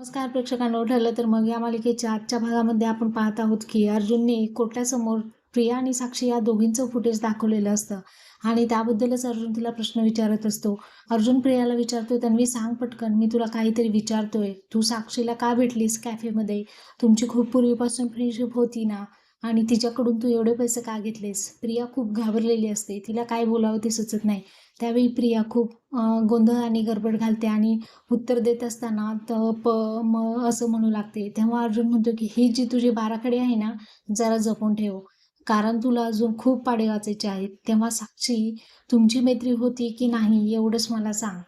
नमस्कार प्रेक्षकांनो ठरलं तर मग या मालिकेच्या आजच्या भागामध्ये आपण पाहत आहोत की अर्जुनने कोर्टासमोर प्रिया आणि साक्षी या दोघींचं फुटेज दाखवलेलं असतं आणि त्याबद्दलच अर्जुन तिला प्रश्न विचारत असतो. अर्जुन प्रियाला विचारतो तन्वी सांग पटकन मी तुला काहीतरी विचारतोय. तू साक्षीला का भेटलीस कॅफेमध्ये तुमची खूप पूर्वीपासून फ्रेंडशिप होती ना. आणि तिच्याकडून तू एवढे पैसे का घेतलेस? प्रिया खूप घाबरलेली असते. तिला काय बोलावं ते सुचत नाही. त्यावेळी प्रिया खूप गोंधळ आणि गडबड घालते आणि उत्तर देत असताना त प म असं म्हणू लागते. तेव्हा अर्जुन म्हणतो की ही जी तुझी बाराखडी आहे ना जरा जपून ठेव. कारण तुला अजून खूप पाडे वाचायचे आहेत. तेव्हा साक्षी तुमची मैत्री होती की नाही एवढंच मला सांग.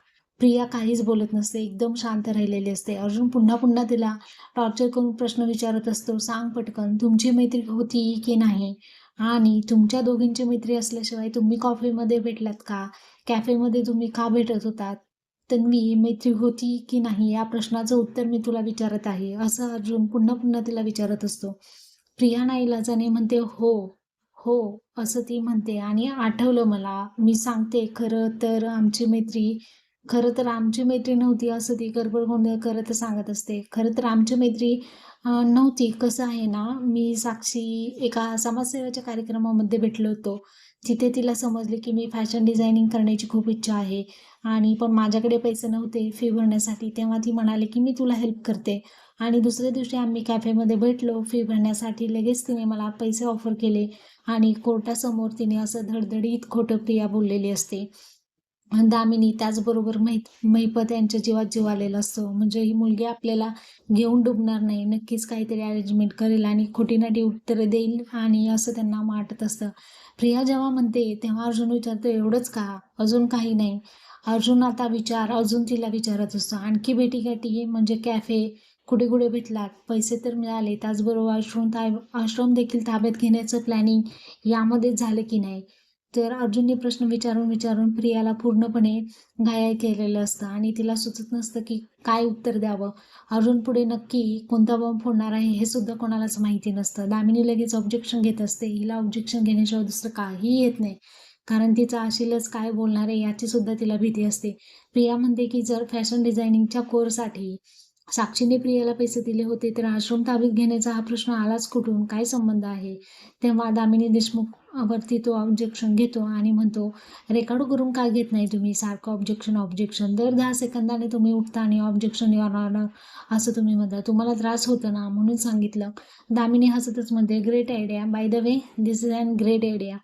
प्रिया काहीच बोलत नसते एकदम शांत राहिलेली असते. अर्जुन पुन्हा पुन्हा तिला टॉर्चर करून प्रश्न विचारत असतो सांग पटकन तुमची मैत्री होती की नाही? आणि तुमच्या दोघींची मैत्री असल्याशिवाय तुम्ही कॉफीमध्ये भेटलात का? कॅफेमध्ये तुम्ही का भेटत होतात? तन्वी मैत्री होती की नाही? या प्रश्नाचं उत्तर मी तुला विचारत आहे. असं अर्जुन पुन्हा पुन्हा तिला विचारत असतो. प्रिया नाईलाजाने म्हणते हो हो असं ती म्हणते. आणि आठवलं मला मी सांगते खरं तर आमची मैत्री खरं तर आमची मैत्री नव्हती असं ती गडबड गोंधळ करत सांगत असते. खरं तर आमची मैत्री नव्हती. कसं आहे ना मी साक्षी एका समाजसेवेच्या कार्यक्रमामध्ये भेटलो होतो. तिथे तिला समजले की मी फॅशन डिझायनिंग करण्याची खूप इच्छा आहे. आणि पण माझ्याकडे पैसे नव्हते फी भरण्यासाठी. तेव्हा ती म्हणाली की मी तुला हेल्प करते. आणि दुसऱ्या दिवशी आम्ही कॅफेमध्ये भेटलो. फी भरण्यासाठी लगेच तिने मला पैसे ऑफर केले. आणि कोर्टासमोर तिने असं धडधडीत खोटं प्रिया बोललेली असते. दामिनी त्याचबरोबर महित महिपत यांच्या जीवात जीव आलेला असतो. म्हणजे ही मुलगी आपल्याला घेऊन डुबणार नाही. नक्कीच काहीतरी अरेंजमेंट करेल आणि खोटीनाटी उत्तरं देईल आणि असं त्यांना वाटत असतं. प्रिया जेव्हा म्हणते तेव्हा अर्जुन विचारतो एवढंच का? अजून काही नाही. अर्जुन आता विचार अजून तिला विचारत असतो. आणखी भेटीगाठी म्हणजे कॅफे कुठे कुठे भेटलात? पैसे तर मिळाले. त्याचबरोबर आश्रम ता आश्रम देखील ताब्यात घेण्याचं प्लॅनिंग यामध्ये झालं की नाही? तर अर्जुनने प्रश्न विचारून विचारून प्रियाला पूर्णपणे घायाळ केलेलं असतं आणि तिला सुचत नसतं की काय उत्तर द्यावं. अर्जुन पुढे नक्की कोणता बॉम्ब फोडणार आहे हे सुद्धा कोणालाच माहिती नसतं. दामिनी लगेच ऑब्जेक्शन घेत असते. हिला ऑब्जेक्शन घेण्याशिवाय दुसरं काही येत नाही. कारण तिचा आशिलच काय बोलणार आहे याची सुद्धा तिला भीती असते. प्रिया म्हणते की जर फॅशन डिझायनिंगच्या कोर्ससाठी साक्षीने प्रियाला पैसे दिले होते तर आश्रम ताब्यात घेण्याचा हा प्रश्न आलाच कुठून? काय संबंध आहे? तेव्हा दामिनी देशमुख वरती तो ऑब्जेक्शन घेतो आणि म्हणतो रेकॉर्ड करून का घेत नाही तुम्ही? सारखं ऑब्जेक्शन ऑब्जेक्शन दर दहा सेकंदाने तुम्ही उठता आणि ऑब्जेक्शन ऑनर असं तुम्ही म्हणता. तुम्हाला त्रास होतो ना? म्हणून सांगितलं. दामिनी हसतच म्हणते great idea by the way this is an great idea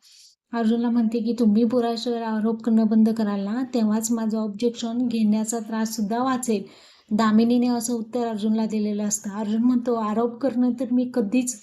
अर्जुनला म्हणते की तुम्ही पुराशावर आरोप करणं बंद कराल ना तेव्हाच माझं ऑब्जेक्शन घेण्याचा त्राससुद्धा वाचेल. दामिनीने असं उत्तर अर्जुनला दिलेलं असतं. अर्जुन म्हणतो आरोप करणं तर मी कधीच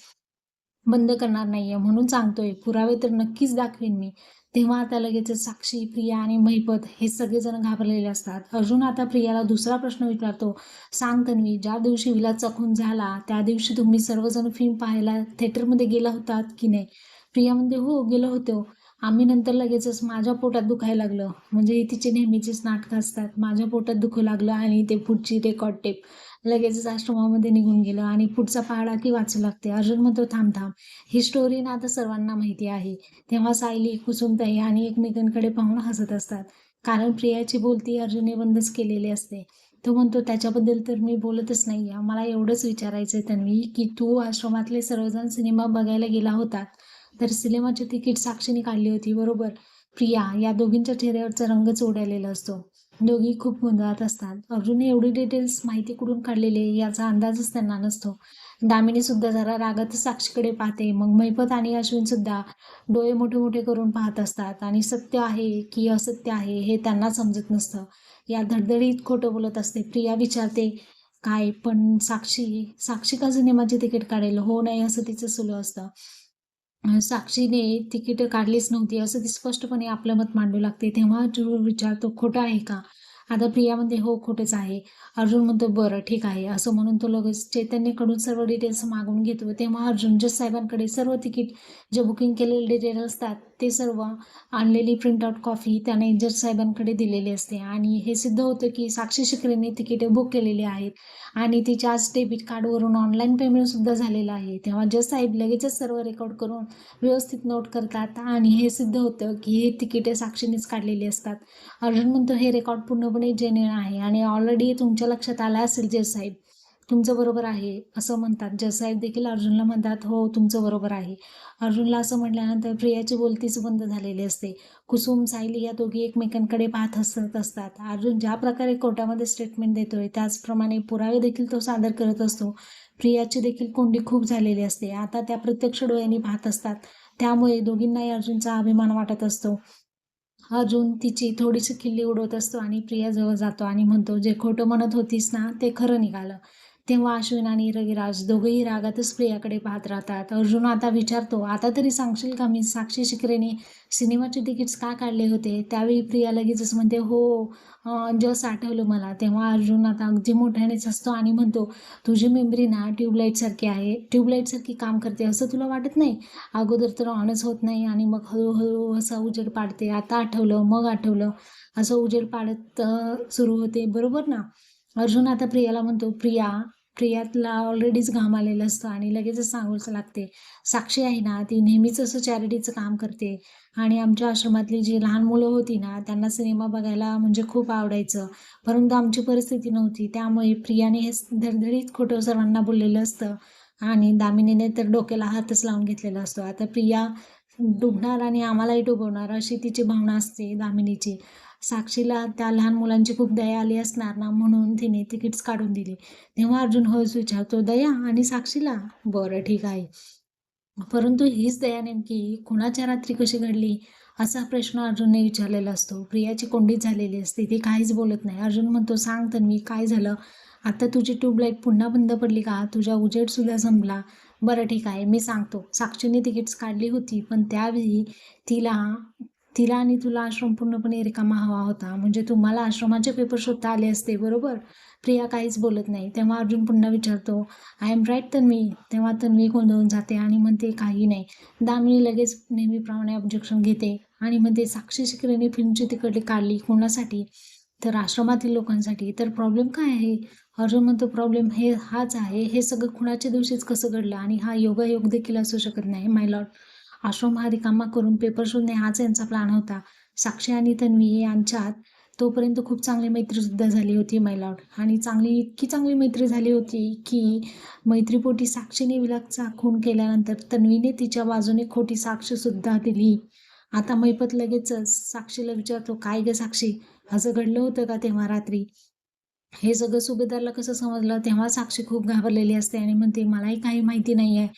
बंद करणार नाही आहे म्हणून सांगतोय पुरावे तर नक्कीच दाखवेन मी. तेव्हा आता लगेच साक्षी प्रिया आणि महिपत हे सगळेजण घाबरलेले असतात. अर्जुन आता प्रियाला दुसरा प्रश्न विचारतो. सांग तन्वी ज्या दिवशी विलास खून झाला त्या दिवशी तुम्ही सर्वजण फिल्म पाहायला थिएटरमध्ये गेला होतात की नाही? प्रिया म्हणते हो गेलो होतो. आम्ही नंतर लगेचच माझ्या पोटात दुखायला लागलं. म्हणजे ही तिचे नेहमीचीच नाटकं असतात माझ्या पोटात दुखू लागलं आणि ते पुढची रेकॉर्ड टेप लगेचच आश्रमामध्ये निघून गेलं आणि पुढचा पहाडा की वाचू लागते. अर्जुन म्हणतो थांब थांब. ही स्टोरी ना आता सर्वांना माहिती आहे. तेव्हा सायली कुसुमताई आणि एकमेकांकडे पाहून हसत असतात. कारण प्रियाची बोलती अर्जुनने बंदच केलेली असते. तो म्हणतो त्याच्याबद्दल तर मी बोलतच नाही आहे मला एवढंच विचारायचं आहे तन्वी की तू आश्रमातले सर्वजण सिनेमा बघायला गेला होता. तर सिनेमाची तिकीट साक्षीने काढली होती बरोबर. प्रिया या दोघींच्या चेहऱ्यावरचा रंगच उडालेला असतो. दोघी खूप गोंधळात असतात. अर्जुनने एवढी डिटेल्स माहिती कुठून काढलेले याचा अंदाजच त्यांना नसतो. दामिनी सुद्धा जरा रागातच साक्षीकडे पाहते. मग मैपत आणि अश्विन सुद्धा डोळे मोठे मोठे करून पाहत असतात. आणि सत्य आहे की असत्य आहे हे त्यांना समजत नसतं. या धडधडीत खोटं बोलत असते. प्रिया विचारते काय पण साक्षी साक्षी का सिनेमाची तिकीट काढेल? हो नाही असं तिचं सुलू असतं. साक्षीने तिकीट काढलीच नव्हती. असं ती स्पष्टपणे आपलं मत मांडू लागते. तेव्हा अर्जुन विचारतो खोटं आहे का? आता प्रिया म्हणते हो खोटंच आहे. अर्जुन म्हणतो बरं ठीक आहे. असं म्हणून तो लगेच चैतन्यकडून सर्व डिटेल्स मागून घेतो. तेव्हा अर्जुन जज साहेबांकडे सर्व तिकीट जे बुकिंग केलेले डिटेल असतात ते सर्व आणलेली प्रिंटआउट कॉफी त्याने जज साहेबांकडे दिलेली असते. आणि हे सिद्ध होतं की साक्षी शिकरेने तिकिटे बुक केलेली आहेत. आणि तिच्याच डेबिट कार्डवरून ऑनलाईन पेमेंटसुद्धा झालेलं आहे. तेव्हा जज साहेब लगेचच सर्व रेकॉर्ड करून व्यवस्थित नोट करतात. आणि हे सिद्ध होतं की हे तिकिटे साक्षीनेच काढलेली असतात. अर्जुन म्हणतो हे रेकॉर्ड पूर्णपणे जेन्युन आहे आणि ऑलरेडी तुमच्या लक्षात आलं असेल जज साहेब तुमचं बरोबर आहे असं म्हणतात. जसाहेब देखील अर्जुनला म्हणतात हो तुमचं बरोबर आहे. अर्जुनला असं म्हटल्यानंतर प्रियाची बोलतीच बंद झालेली असते. कुसुम सायली या दोघी एकमेकांकडे पाहत हसत असतात. अर्जुन ज्या प्रकारे कोर्टामध्ये स्टेटमेंट देतोय त्याचप्रमाणे पुरावे देखील तो सादर करत असतो. प्रियाची देखील कोंडी खूप झालेली असते. आता त्या प्रत्यक्ष डोळ्यांनी पाहत असतात. त्यामुळे दोघींनाही अर्जुनचा अभिमान वाटत असतो. अर्जुन तिची थोडीशी किल्ली उडवत असतो आणि प्रियाजवळ जातो आणि म्हणतो जे खोटं म्हणत होतीस ना ते खरं निघालं. तेव्हा अश्विन आणि रविराज दोघेही रागातच प्रियाकडे पाहत राहतात. अर्जुन आता विचारतो आता तरी सांगशील का मी साक्षी शिकरेने सिनेमाचे तिकीट्स का काढले होते त्यावेळी प्रिया लगेचच म्हणते हो जस आठवलं मला तेव्हा अर्जुन आता अगदी मोठ्यानेच असतो आणि म्हणतो तुझी मेमरी ना ट्यूबलाईटसारखी आहे. ट्यूबलाईटसारखी काम करते असं तुला वाटत नाही? अगोदर तर ऑनच होत नाही आणि मग हळूहळू असं उजेड पाडते. आता आठवलं मग आठवलं. असं उजेड पाडत सुरू होते. बरोबर ना? अर्जुन आता प्रियाला म्हणतो प्रिया प्रियातला ऑलरेडीच घाम आलेला असतो आणि लगेचच सांगूच लागते साक्षी आहे ना ती नेहमीच असं चॅरिटीचं काम करते. आणि आमच्या आश्रमातली जी लहान मुलं होती ना त्यांना सिनेमा बघायला म्हणजे खूप आवडायचं. परंतु आमची परिस्थिती नव्हती त्यामुळे प्रियाने हे धडधडीत खोटं सर्वांना बोललेलं असतं. आणि दामिनीने तर डोक्याला हातच लावून घेतलेला असतो. आता प्रिया डुबणार आणि आम्हालाही डुबवणार अशी तिची भावना असते दामिनीची. साक्षीला त्या लहान मुलांची खूप दया आली असणार ना म्हणून तिने तिकीट्स काढून दिली. तेव्हा अर्जुन हळूच विचारतो दया आणि साक्षीला? बरं ठीक आहे. परंतु हीच दया नेमकी कुणाच्या रात्री कशी घडली? असा प्रश्न अर्जुनने विचारलेला असतो. प्रियाची कोंडीत झालेली असते ती काहीच बोलत नाही. अर्जुन म्हणतो सांग तर मी काय झालं? आता तुझी ट्यूबलाईट पुन्हा बंद पडली का? तुझा उजेडसुद्धा संपला. बरं ठीक आहे मी सांगतो. साक्षीने तिकीट्स काढली होती पण त्यावेळी तिला तिला आणि तुला आश्रम पूर्णपणे रिकामा हवा होता. म्हणजे तुम्हाला आश्रमाचे पेपर शोधता आले असते बरोबर? प्रिया काहीच बोलत नाही. तेव्हा अर्जुन पुन्हा विचारतो आय एम राईट तन्वी? तेव्हा तन्वी गोंधळून जाते आणि म्हणते काही नाही. दामिनी लगेच नेहमीप्रमाणे ऑब्जेक्शन घेते आणि म्हणते साक्षी शिकरेने फिल्मची तिकडे काढली कोणासाठी? तर आश्रमातील लोकांसाठी. तर प्रॉब्लेम काय आहे? अर्जुन म्हणतो प्रॉब्लेम हे हाच आहे. हे सगळं खुणाच्या दिवशीच कसं घडलं आणि हा योगायोग देखील असू शकत नाही माय लॉर्ड आश्रम हा रिकामा करून पेपर शोधणे हाच यांचा प्लॅन होता. साक्षी आणि तन्वी यांच्यात तोपर्यंत खूप चांगली मैत्रीसुद्धा झाली होती मैलॉट आणि चांगली इतकी चांगली मैत्री झाली होती की मैत्रीपोटी साक्षीने विलासचा खून केल्यानंतर तन्वीने तिच्या बाजूने खोटी साक्षीसुद्धा दिली. आता मैपत लगेचच साक्षीला विचारतो काय ग साक्षी? असं घडलं होतं का तेव्हा रात्री? हे सगळं सुभेदारला कसं समजलं? तेव्हा साक्षी खूप घाबरलेली असते आणि म्हणते मलाही काही माहिती नाही आहे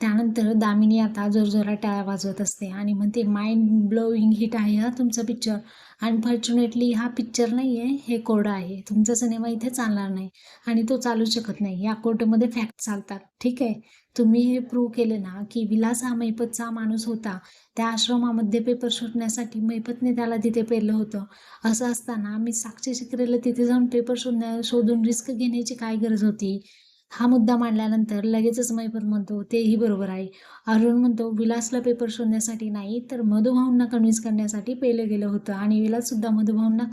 त्यानंतर दामिनी आता जोरजोरात टाळ्या वाजवत असते आणि म्हणते माइंड ब्लोईंग हिट आहे हा तुमचा पिक्चर अनफॉर्च्युनेटली हा पिक्चर नाही आहे हे कोर्ट आहे. तुमचा सिनेमा इथे चालणार नाही आणि तो चालू शकत नाही. या कोर्टमध्ये फॅक्ट चालतात. ठीक आहे? तुम्ही हे प्रूव्ह केले ना की विलास हा मैपतचा माणूस होता. त्या आश्रमामध्ये पेपर शोधण्यासाठी मैपतने त्याला तिथे पेरलं होतं. असं असताना मी साक्षी शिकरेला तिथे जाऊन पेपर शोधण्या शोधून रिस्क घेण्याची काय गरज होती? हा मुद्दा मांडल्यानंतर लगेचच मैपर म्हणतो तेही बरोबर आहे. अरुण म्हणतो विलासला पेपर शोधण्यासाठी नाही तर मधुभाऊंना कन्व्हिन्स करण्यासाठी पेलं गेलं होतं आणि विलाससुद्धा मधुभाऊंना